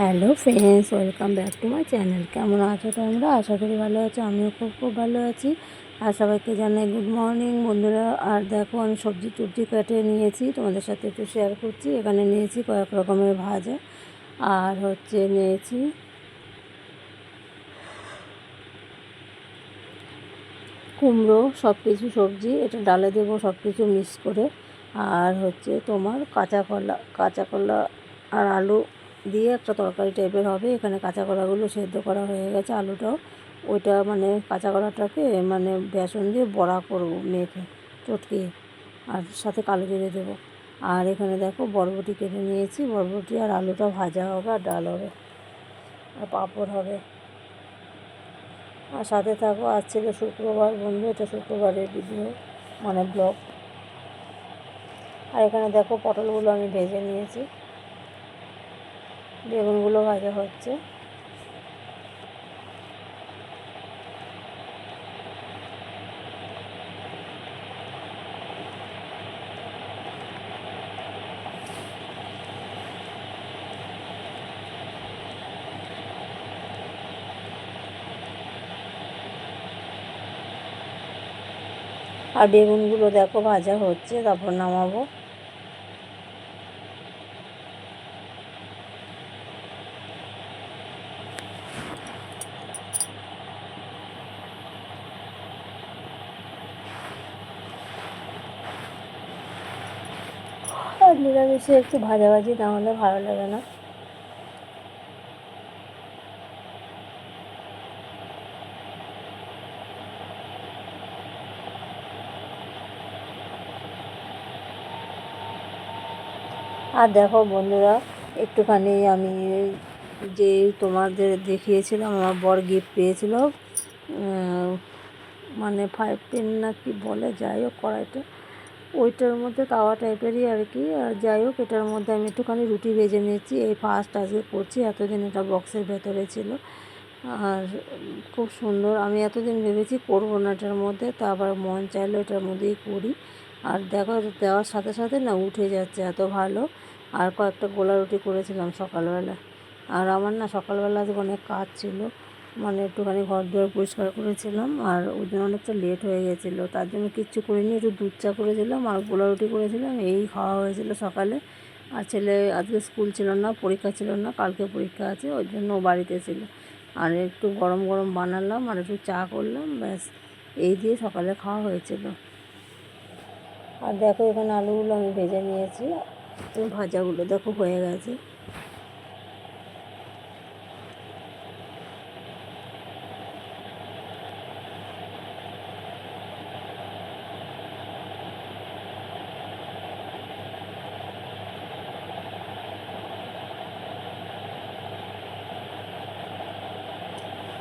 Hello friends welcome back to my channel কেমন আছো তোমরা? আশা করি ভালো আছো, আমিও খুব খুব ভালো আছি। আর সবাইকে জানাই গুড মর্নিং বন্ধুরা, আর দেখো, আমি সবজি টবজি কেটে নিয়েছি। তোমাদের সাথে একটু শেয়ার করছি। এখানে নিয়েছি কয়েক রকমের ভাজা। আর হচ্ছে নিয়েছি কুমড়ো সব কিছু সবজি। এটা ডালে দেবো সব কিছু মিক্স করে। আর হচ্ছে তোমার কাঁচা কলা কাঁচা কলা আর আলু দিয়ে একটা তরকারি টাইপের হবে। এখানে কাঁচা কলাগুলো সেদ্ধ করা হয়ে গেছে আলুটাও। ওইটা মানে কাঁচা কলাটাকে মানে বেসন দিয়ে বড়া করব মেখে, চটকিয়ে। আর সাথে কালো জিরে দেবো। আর এখানে দেখো বরবটি কেটে নিয়েছি। বরবটি আর আলুটা ভাজা হবে আর ডাল হবে আর পাঁপড় হবে। আর সাথে থাকো, আজ ছিল শুক্রবার বন্ধু, এটা শুক্রবারের ভিডিও মানে ব্লগ আর এখানে দেখো পটলগুলো আমি ভেজে নিয়েছি। বেগুনগুলো ভাজা হচ্ছে। আর বেগুনগুলো দেখো ভাজা হচ্ছে তারপর নামাবো। আর নিরামিষে একটু ভাজাভাজি না হলে ভালো লাগে না। আর দেখো বন্ধুরা, একটুখানি আমি যে তোমাদের দেখিয়েছিলাম, আমার বর গিফট পেয়েছিল মানে ফাইভ টেন না কি বলে, যাই হোক কড়াইটা। ওইটার মধ্যে তাওয়া টাইপেরই আর কি। আর যাই হোক, এটার মধ্যে আমি একটুখানি রুটি ভেজে নিয়েছি। এই ফার্স্ট আজকে করছি, এতদিন এটা বক্সের ভেতরে ছিল। আর খুব সুন্দর, আমি এতদিন ভেবেছি করব না এটার মধ্যে, তা আবার মন চাইলো এটার মধ্যেই করি। আর দেখো, দেওয়ার সাথে সাথে না উঠে যাচ্ছে এত ভালো। আর কয়েকটা গোলা রুটি করেছিলাম সকালবেলা। আর আমার না সকালবেলা আজকে অনেক কাজ ছিল। মানে একটুখানি ঘর দুয়ার পরিষ্কার করেছিলাম আর ওই জন্য অনেকটা লেট হয়ে গেছিল। তার জন্য কিচ্ছু করিনি, একটু দুধ চা করেছিলাম আর গোলা রুটি করেছিলাম, এই খাওয়া হয়েছিল সকালে। আর ছেলে আজকে স্কুল ছিল না, পরীক্ষা ছিল না, কালকে পরীক্ষা আছে, ওই জন্য বাড়িতে ছিল। আর একটু গরম গরম বানালাম আর একটু চা করলাম, ব্যাস, এই দিয়ে সকালে খাওয়া হয়েছিল। আর দেখো এখানে আলুগুলো আমি ভেজে নিয়েছি ভাজাগুলো দেখো হয়ে গেছে।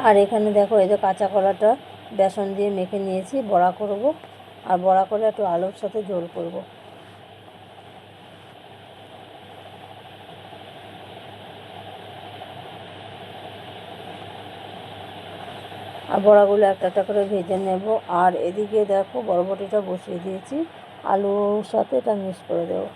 আর এখানে দেখো, এই যে কাঁচা কলাটা বেসন দিয়ে মেখে নিয়েছি, বড়া করব। আর বড়া করে একটু আলুর সাথে ঝোল করব। আর বড়াগুলো একটা একটা করে ভেজে নেব। আর এদিকে দেখো, বরবটিটা বসিয়ে দিয়েছি। আলুর সাথে এটা মিক্স করে দেবো।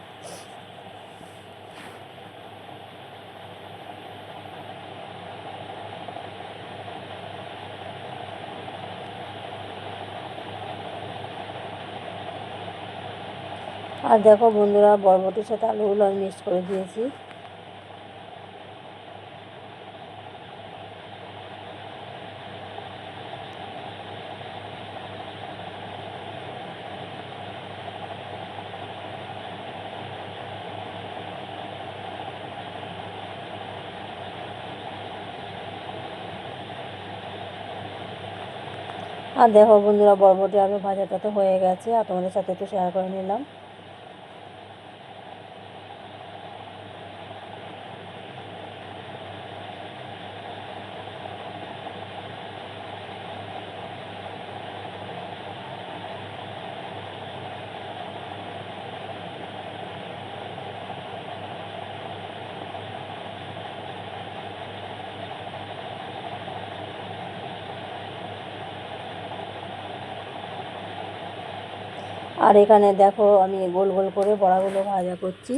আর দেখো বন্ধুরা, বরবটির সাথে আলুগুলো আমি মিক্স করে দিয়েছি। আর দেখো বন্ধুরা, বরবটি আলু ভাজাটা তো হয়ে গেছে, আর তোমাদের সাথে একটু শেয়ার করে নিলাম। আর এখানে দেখো আমি গোল গোল করে বড়াগুলো ভাজা করছি।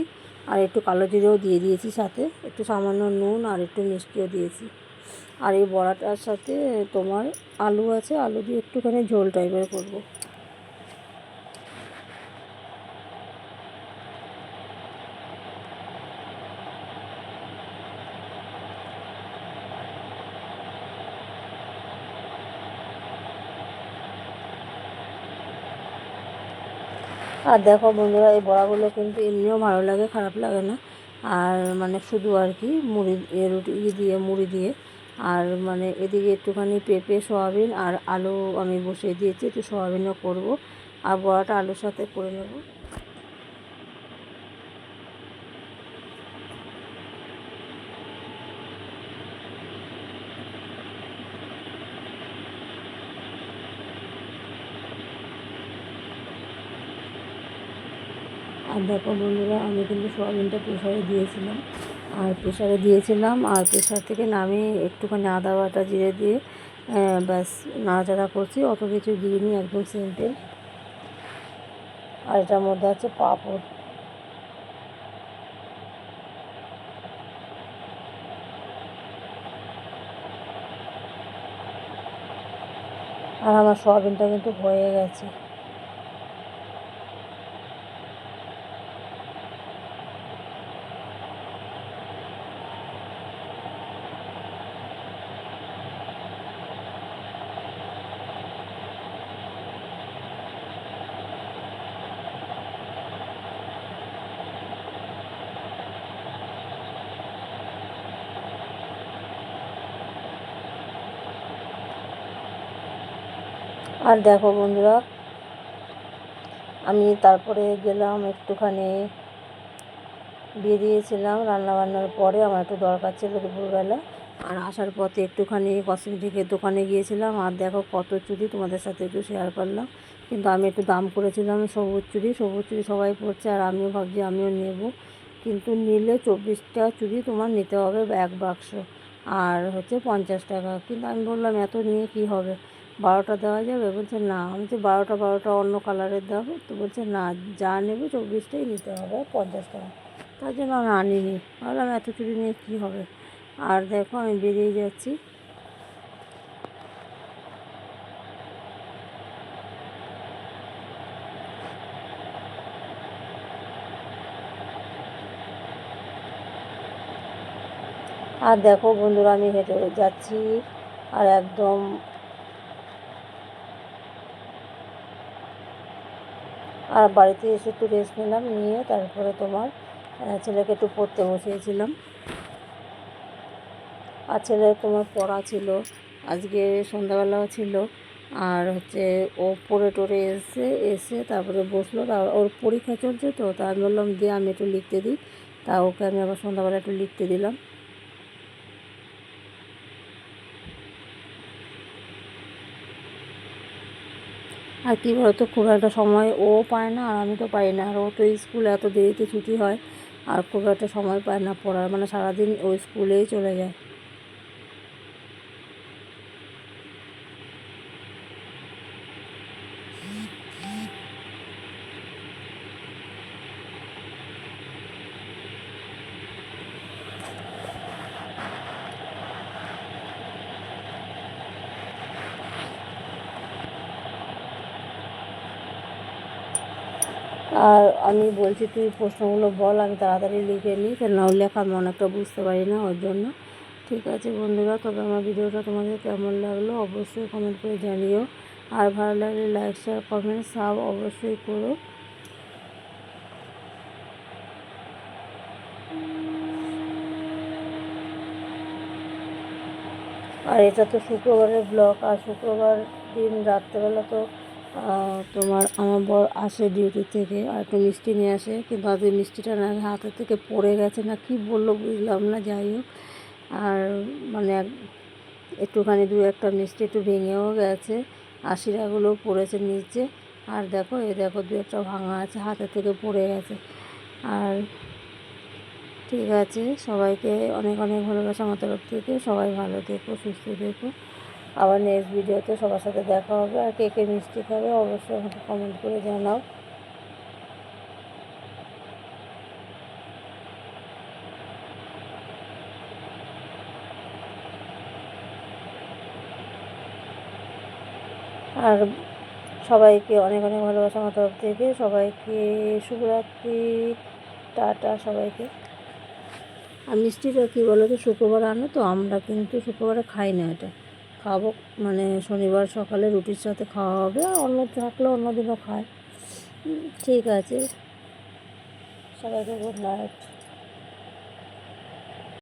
আর একটু কালো জিরেও দিয়ে দিয়েছি সাথে। একটু সামান্য নুন আর একটু মিষ্টিও দিয়েছি। আর এই বড়াটার সাথে তোমার আলু আছে, আলু দিয়ে একটুখানি ঝোল টাইপের করব। আর দেখো বন্ধুরা, এই বড়াগুলো কিন্তু এমনিও ভালো লাগে, খারাপ লাগে না। আর মানে শুধু আর কি, মুড়ি রুটি দিয়ে, মুড়ি দিয়ে। আর মানে এদিকে একটুখানি পেঁপে, সয়াবিন আর আলু আমি বসিয়ে দিয়েছি, একটু সয়াবিনও করব। আর বড়াটা আলুর সাথে করে নেব। আর দেখো বন্ধুরা, আমি কিন্তু সোয়াবিনটা প্রেশারে দিয়েছিলাম। আর প্রেশারে দিয়েছিলাম, আর প্রেশার থেকে নামিয়ে একটুখানি আদা বাটা জিরে দিয়ে ব্যাস, নাড়াচাড়া করছি, অত কিছু দিইনি একদম সিম্পল। আর এটার মধ্যে আছে পাঁপড়। আর আমার সোয়াবিনটা কিন্তু হয়ে গেছে। আর দেখো বন্ধুরা, আমি তারপরে গেলাম একটুখানি বেরিয়েছিলাম রান্নাবান্নার পরে, আমার একটু দরকার ছিল দুপুরবেলা। আর আসার পথে একটুখানি কসমেটিকের দোকানে গিয়েছিলাম, আর দেখো কত চুড়ি তোমাদের সাথে একটু শেয়ার করলাম। কিন্তু আমি একটু দাম করেছিলাম সবুজ চুড়ি সবুজ চুড়ি সবাই পড়ছে আর আমিও ভাবছি আমিও নেব। কিন্তু নিলে চব্বিশটা চুড়ি তোমার নিতে হবে এক বাক্স আর হচ্ছে পঞ্চাশ টাকা। কিন্তু আমি বললাম, এত নিয়ে কি হবে? বারোটা দেওয়া যাবে? বলছে, না। আমি তো বারোটা বারোটা অন্য কালারের দেবো তো বলছে, না, যা নেবে চব্বিশটাই নিতে হবে, পঞ্চাশ টাকা। তার জন্য আমি আনিনি। ভাবলাম, এত চুরি নিয়ে কী হবে? আর দেখো, আমি বেরিয়ে যাচ্ছি। আর দেখো, বন্ধুরা, আমি হেঁটে যাচ্ছি। আর একদম আর বাড়িতে এসে একটু রেস্ট নিলাম, নিয়ে তারপরে তোমার ছেলেকে একটু পড়তে বসিয়েছিলাম। আর ছেলে তোমার পড়া ছিল, আজকে সন্ধ্যাবেলাও ছিল। আর হচ্ছে ও পড়ে টরে এসে এসে তারপরে বসল। তা ওর পরীক্ষা চলছে তো, তা আমি বললাম দিয়ে আমি একটু লিখতে দিই। তা ওকে আমি আবার সন্ধ্যাবেলা একটু লিখতে দিলাম। আর কী বলতো, খুব একটা সময় ও পায় না আর আমি তো পাই না। আর ও তো স্কুলে এত দেরিতে ছুটি হয়, আর খুব একটা সময় পায় না পড়ার। মানে সারাদিন ও স্কুলেই চলে যায়। আর আমি বলছি, তুই প্রশ্নগুলো বল, আমি তাড়াতাড়ি লিখে নিই কেন লেখা আমি অনেকটা বুঝতে পারি না ওর জন্য। ঠিক আছে বন্ধুরা, তবে আমার ভিডিওটা তোমাদের কেমন লাগল অবশ্যই কমেন্ট করে জানিও। আর ভালো লাগলে লাইক শেয়ার কমেন্ট সাব অবশ্যই করো। আর এটা তো শুক্রবারের ব্লগ আর শুক্রবার দিন রাত্রেবেলা তো তোমার আমার বর আসে ডিউটি থেকে আর একটু মিষ্টি নিয়ে আসে, কিন্তু আজকে মিষ্টিটা না হাতের থেকে পড়ে গেছে না কি বলল বুঝলাম না, যাই হোক। আর মানে একটুখানি দু একটা মিষ্টি একটু ভেঙেও গেছে, আশিরাগুলো পড়েছে নিচে। আর দেখো এ দেখো দু একটা ভাঙা আছে, হাতের থেকে পড়ে গেছে। আর ঠিক আছে, সবাইকে অনেক অনেক ভালোবাসা আমার তরফ থেকে, সবাই ভালো থেকো, সুস্থ থেকো। আবার নেক্সট ভিডিওতে সবার সাথে দেখা হবে আর কে কে মিষ্টি খাবে অবশ্যই আমাকে কমেন্ট করে জানাও। আর সবাইকে অনেক অনেক ভালোবাসা আমার তরফ থেকে। সবাইকে শুভরাত্রি। টাটা সবাইকে। আর মিষ্টিটা কী বলো তো শুক্রবার আনো তো, আমরা কিন্তু শুক্রবারে খাই না এটা। খাব। মানে শনিবার সকালে রুটির সাথে খাওয়া হবে, আর অন্য থাকলে অন্যদিনও খায়। ঠিক আছে। সবাইকে গুড নাইট